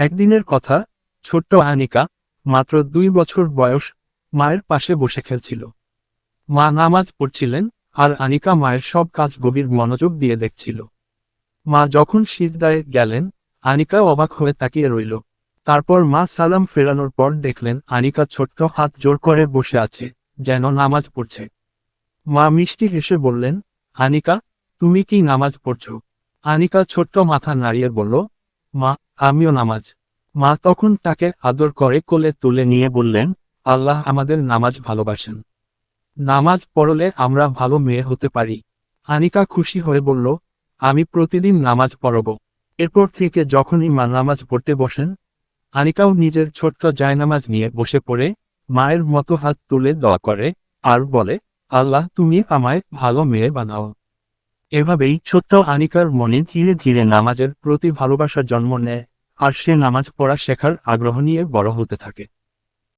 একদিনের কথা, ছোট্ট আনিকা, মাত্র দুই বছর বয়স, মায়ের পাশে বসে খেলছিল। মা নামাজ পড়ছিলেন, আর আনিকা মায়ের সব কাজ গভীর মনোযোগ দিয়ে দেখছিল। মা যখন সিজদায় গেলেন, আনিকা অবাক হয়ে তাকিয়ে রইল। তারপর মা সালাম ফেরানোর পর দেখলেন আনিকা ছোট্ট হাত জোর করে বসে আছে, যেন নামাজ পড়ছে। মা মিষ্টি হেসে বললেন, আনিকা, তুমি কি নামাজ পড়ছ? আনিকা ছোট্ট মাথা নাড়িয়ে বলল, মা আমিও নামাজ। মা তখন তাকে আদর করে কোলে তুলে নিয়ে বললেন, আল্লাহ আমাদের নামাজ ভালোবাসেন। নামাজ পড়লে আমরা ভালো মেয়ে হতে পারি। আনিকা খুশি হয়ে বলল, আমি প্রতিদিন নামাজ পড়ব। এরপর থেকে যখনই মা নামাজ পড়তে বসেন, আনিকাও নিজের ছোট্ট জায়নামাজ নিয়ে বসে পড়ে, মায়ের মতো হাত তুলে দোয়া করে আর বলে, আল্লাহ, তুমি আমায় ভালো মেয়ে বানাও। এভাবেই ছোট্ট আনিকার মনে ধীরে ধীরে নামাজের প্রতি ভালোবাসা জন্ম নেয়। আর সে নামাজ পড়া শেখার আগ্রহ নিয়ে বড় হতে থাকে।